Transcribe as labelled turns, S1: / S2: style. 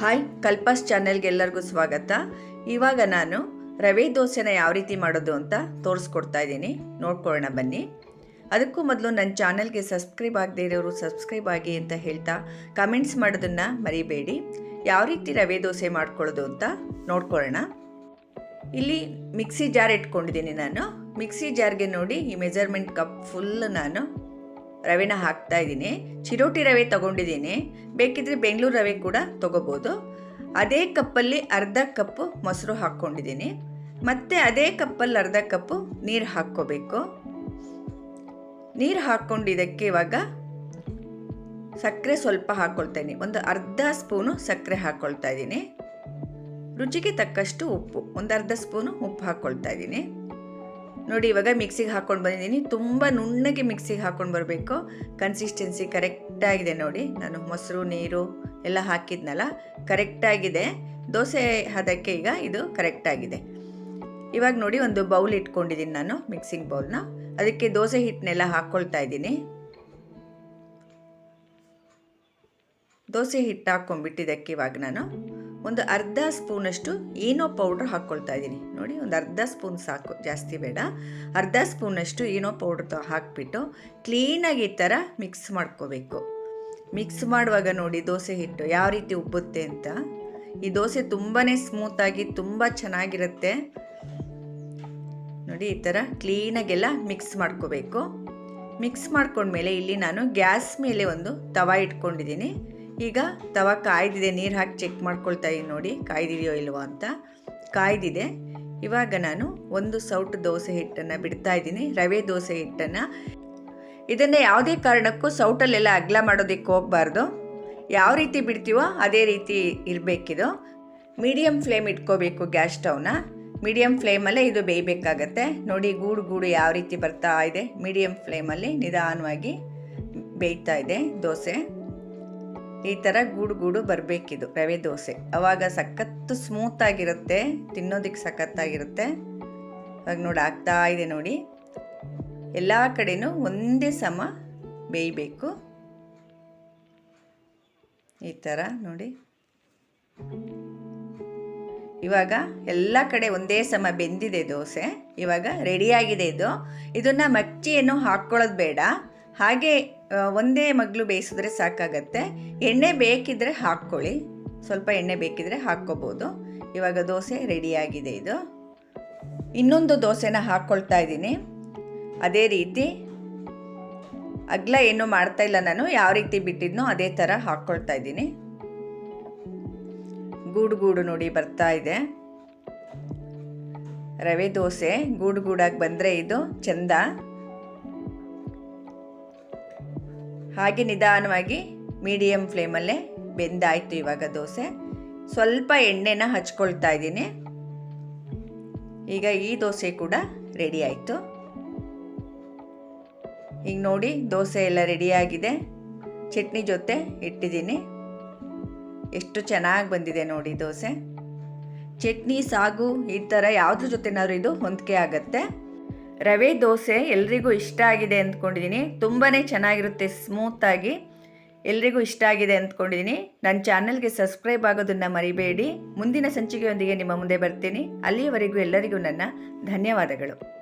S1: Hi, ಕಲ್ಪಾಸ್ ಚಾನೆಲ್ಗೆ ಎಲ್ಲರಿಗೂ ಸ್ವಾಗತ. ಇವಾಗ ನಾನು ರವೆ ದೋಸೆನ ಯಾವ ರೀತಿ ಮಾಡೋದು ಅಂತ ತೋರಿಸ್ಕೊಡ್ತಾ ಇದ್ದೀನಿ. ನೋಡ್ಕೊಳ್ಳೋಣ ಬನ್ನಿ. ಅದಕ್ಕೂ ಮೊದಲು ನನ್ನ ಚಾನೆಲ್ಗೆ ಸಬ್ಸ್ಕ್ರೈಬ್ ಆಗದೇ ಇರೋರು ಸಬ್ಸ್ಕ್ರೈಬ್ ಆಗಿ ಅಂತ ಹೇಳ್ತಾ ಕಮೆಂಟ್ಸ್ ಮಾಡೋದನ್ನು ಮರಿಬೇಡಿ. ಯಾವ ರೀತಿ ರವೆ ದೋಸೆ ಮಾಡ್ಕೊಳ್ಳೋದು ಅಂತ ನೋಡ್ಕೊಳ್ಳೋಣ. ಇಲ್ಲಿ ಮಿಕ್ಸಿ ಜಾರ್ ಇಟ್ಕೊಂಡಿದ್ದೀನಿ ನಾನು. ಮಿಕ್ಸಿ ಜಾರ್ಗೆ ನೋಡಿ ಈ ಮೆಜರ್ಮೆಂಟ್ ಕಪ್ ಫುಲ್ ನಾನು ರವೆನ ಹಾಕ್ತಾ ಇದ್ದೀನಿ. ಚಿರೋಟಿ ರವೆ ತಗೊಂಡಿದ್ದೀನಿ. ಬೇಕಿದ್ರೆ ಬೆಂಗಳೂರು ರವೆ ಕೂಡ ತಗೋಬೋದು. ಅದೇ ಕಪ್ಪಲ್ಲಿ ಅರ್ಧ ಕಪ್ಪು ಮೊಸರು ಹಾಕ್ಕೊಂಡಿದ್ದೀನಿ. ಮತ್ತು ಅದೇ ಕಪ್ಪಲ್ಲಿ ಅರ್ಧ ಕಪ್ಪು ನೀರು ಹಾಕ್ಕೋಬೇಕು. ನೀರು ಹಾಕ್ಕೊಂಡಿದ್ದಕ್ಕೆ ಇವಾಗ ಸಕ್ಕರೆ ಸ್ವಲ್ಪ ಹಾಕ್ಕೊಳ್ತಾ ಒಂದು ಅರ್ಧ ಸ್ಪೂನು ಸಕ್ಕರೆ ಹಾಕ್ಕೊಳ್ತಾ ಇದ್ದೀನಿ. ರುಚಿಗೆ ತಕ್ಕಷ್ಟು ಉಪ್ಪು. ಒಂದು ಅರ್ಧ ಸ್ಪೂನು ಉಪ್ಪು ಹಾಕ್ಕೊಳ್ತಾ ಇದ್ದೀನಿ. ನೋಡಿ, ಇವಾಗ ಮಿಕ್ಸಿಗೆ ಹಾಕ್ಕೊಂಡು ಬಂದಿದ್ದೀನಿ. ತುಂಬ ನುಣ್ಣಗೆ ಮಿಕ್ಸಿಗೆ ಹಾಕ್ಕೊಂಡು ಬರಬೇಕು. ಕನ್ಸಿಸ್ಟೆನ್ಸಿ ಕರೆಕ್ಟಾಗಿದೆ ನೋಡಿ. ನಾನು ಮೊಸರು, ನೀರು ಎಲ್ಲ ಹಾಕಿದ್ನಲ್ಲ ಕರೆಕ್ಟಾಗಿದೆ ದೋಸೆ ಹದಕ್ಕೆ ಈಗ ಇದು ಕರೆಕ್ಟಾಗಿದೆ ಇವಾಗ ನೋಡಿ, ಒಂದು ಬೌಲ್ ಇಟ್ಕೊಂಡಿದ್ದೀನಿ ನಾನು ಮಿಕ್ಸಿಂಗ್ ಬೌಲ್ನ ಅದಕ್ಕೆ ದೋಸೆ ಹಿಟ್ಟನ್ನೆಲ್ಲ ಹಾಕ್ಕೊಳ್ತಾ ಇದ್ದೀನಿ. ದೋಸೆ ಹಿಟ್ಟು ಹಾಕ್ಕೊಂಡ್ಬಿಟ್ಟಿದ್ದಕ್ಕೆ ಇವಾಗ ನಾನು ಒಂದು ಅರ್ಧ ಸ್ಪೂನಷ್ಟು ಏನೋ ಪೌಡ್ರ್ ಹಾಕ್ಕೊಳ್ತಾ ಇದ್ದೀನಿ. ನೋಡಿ, ಒಂದು ಅರ್ಧ ಸ್ಪೂನ್ ಸಾಕು, ಜಾಸ್ತಿ ಬೇಡ. ಅರ್ಧ ಸ್ಪೂನಷ್ಟು ಏನೋ ಪೌಡ್ರ್ ಹಾಕ್ಬಿಟ್ಟು ಕ್ಲೀನಾಗಿ ಈ ಥರ ಮಿಕ್ಸ್ ಮಾಡ್ಕೋಬೇಕು. ಮಿಕ್ಸ್ ಮಾಡುವಾಗ ನೋಡಿ, ದೋಸೆ ಹಿಟ್ಟು ಯಾವ ರೀತಿ ಉಬ್ಬುತ್ತೆ ಅಂತ. ಈ ದೋಸೆ ತುಂಬಾ ಸ್ಮೂತಾಗಿ ತುಂಬ ಚೆನ್ನಾಗಿರುತ್ತೆ. ನೋಡಿ, ಈ ಥರ ಕ್ಲೀನಾಗೆಲ್ಲ ಮಿಕ್ಸ್ ಮಾಡ್ಕೋಬೇಕು. ಮಿಕ್ಸ್ ಮಾಡ್ಕೊಂಡ್ಮೇಲೆ ಇಲ್ಲಿ ನಾನು ಗ್ಯಾಸ್ ಮೇಲೆ ಒಂದು ತವ ಇಟ್ಕೊಂಡಿದ್ದೀನಿ. ಈಗ ತವ ಕಾಯ್ದಿದೆ, ನೀರು ಹಾಕಿ ಚೆಕ್ ಮಾಡ್ಕೊಳ್ತಾ ಇದ್ದೀನಿ ನೋಡಿ, ಕಾಯ್ದಿದೆಯೋ ಇಲ್ವೋ ಅಂತ. ಕಾಯ್ದಿದೆ. ಇವಾಗ ನಾನು ಒಂದು ಸೌಟ್ ದೋಸೆ ಹಿಟ್ಟನ್ನು ಬಿಡ್ತಾ ಇದ್ದೀನಿ, ರವೆ ದೋಸೆ ಹಿಟ್ಟನ್ನು. ಇದನ್ನು ಯಾವುದೇ ಕಾರಣಕ್ಕೂ ಸೌಟಲ್ಲೆಲ್ಲ ಅಗ್ಲ ಮಾಡೋದಕ್ಕೆ ಹೋಗಬಾರ್ದು. ಯಾವ ರೀತಿ ಬಿಡ್ತೀವೋ ಅದೇ ರೀತಿ ಇರಬೇಕಿದು. ಮೀಡಿಯಮ್ ಫ್ಲೇಮ್ ಇಟ್ಕೋಬೇಕು ಗ್ಯಾಸ್ ಸ್ಟವ್ನ. ಮೀಡಿಯಮ್ ಫ್ಲೇಮಲ್ಲೇ ಇದು ಬೇಯಬೇಕಾಗತ್ತೆ. ನೋಡಿ, ಗೂಡು ಗೂಡು ಯಾವ ರೀತಿ ಬರ್ತಾ ಇದೆ. ಮೀಡಿಯಮ್ ಫ್ಲೇಮಲ್ಲಿ ನಿಧಾನವಾಗಿ ಬೇಯ್ತಾ ಇದೆ ದೋಸೆ. ಈ ಥರ ಗೂಡು ಗೂಡು ಬರಬೇಕಿದು. ರವೆ ದೋಸೆ. ಅವಾಗ ಸಖತ್ತು ಸ್ಮೂತಾಗಿರುತ್ತೆ ತಿನ್ನೋದಕ್ಕೆ ಸಖತ್ತಾಗಿರುತ್ತೆ. ಇವಾಗ ನೋಡಿ ಆಗ್ತಾ ಇದೆ ನೋಡಿ. ಎಲ್ಲ ಕಡೆಯೂ ಒಂದೇ ಸಮ ಬೇಯಬೇಕು. ಈ ಥರ ನೋಡಿ. ಇವಾಗ ಎಲ್ಲ ಕಡೆ ಒಂದೇ ಸಮ ಬೆಂದಿದೆ ದೋಸೆ. ಇವಾಗ ರೆಡಿಯಾಗಿದೆ ಇದು. ಇದನ್ನು ಮಚ್ಚಿಯನ್ನು ಹಾಕ್ಕೊಳ್ಳೋದು ಬೇಡ. ಹಾಗೆ ಒಂದೇ ಮಗ್ಲು ಬೇಯಿಸಿದ್ರೆ ಸಾಕಾಗತ್ತೆ. ಎಣ್ಣೆ ಬೇಕಿದ್ರೆ ಹಾಕ್ಕೊಳ್ಳಿ. ಸ್ವಲ್ಪ ಎಣ್ಣೆ ಬೇಕಿದ್ರೆ ಹಾಕ್ಕೋಬೋದು. ಇವಾಗ ದೋಸೆ ರೆಡಿಯಾಗಿದೆ ಇದು. ಇನ್ನೊಂದು ದೋಸೆನ ಹಾಕ್ಕೊಳ್ತಾ ಇದ್ದೀನಿ. ಅದೇ ರೀತಿ, ಅಗ್ಲ ಏನು ಮಾಡ್ತಾ ಇಲ್ಲ ನಾನು, ಯಾವ ರೀತಿ ಬಿಟ್ಟಿದ್ನೋ ಅದೇ ಥರ ಹಾಕ್ಕೊಳ್ತಾ ಇದ್ದೀನಿ. ಗೂಡು ಗೂಡು ನೋಡಿ ಬರ್ತಾ ಇದೆ. ರವೆ ದೋಸೆ ಗೂಡು ಗೂಡಾಗಿ ಬಂದರೆ ಇದು ಚೆಂದ. ಹಾಗೆ ನಿಧಾನವಾಗಿ ಮೀಡಿಯಮ್ ಫ್ಲೇಮಲ್ಲೇ ಬೆಂದಾಯಿತು ಇವಾಗ ದೋಸೆ. ಸ್ವಲ್ಪ ಎಣ್ಣೆನ ಹಚ್ಕೊಳ್ತಾ ಇದ್ದೀನಿ. ಈಗ ಈ ದೋಸೆ ಕೂಡ ರೆಡಿ ಆಯಿತು. ಈಗ ನೋಡಿ ದೋಸೆ ಎಲ್ಲ ರೆಡಿಯಾಗಿದೆ ಚಟ್ನಿ ಜೊತೆ ಇಟ್ಟಿದ್ದೀನಿ. ಎಷ್ಟು ಚೆನ್ನಾಗಿ ಬಂದಿದೆ ನೋಡಿ ದೋಸೆ. ಚಟ್ನಿ, ಸಾಗು ಈ ಥರ ಯಾವುದ್ರ ಜೊತೆನಾದ್ರೂ ಇದು ಹೊಂದಿಕೆ ಆಗುತ್ತೆ. ರವೆ ದೋಸೆ ಎಲ್ರಿಗೂ ಇಷ್ಟ ಆಗಿದೆ ಅಂದ್ಕೊಂಡಿದ್ದೀನಿ. ತುಂಬಾ ಚೆನ್ನಾಗಿರುತ್ತೆ ಸ್ಮೂತಾಗಿ ಎಲ್ರಿಗೂ ಇಷ್ಟ ಆಗಿದೆ ಅಂದ್ಕೊಂಡಿದ್ದೀನಿ. ನನ್ನ ಚಾನಲ್ಗೆ ಸಬ್ಸ್ಕ್ರೈಬ್ ಆಗೋದನ್ನು ಮರಿಬೇಡಿ. ಮುಂದಿನ ಸಂಚಿಕೆಯೊಂದಿಗೆ ನಿಮ್ಮ ಮುಂದೆ ಬರ್ತೀನಿ. ಅಲ್ಲಿಯವರೆಗೂ ಎಲ್ಲರಿಗೂ ನನ್ನ ಧನ್ಯವಾದಗಳು.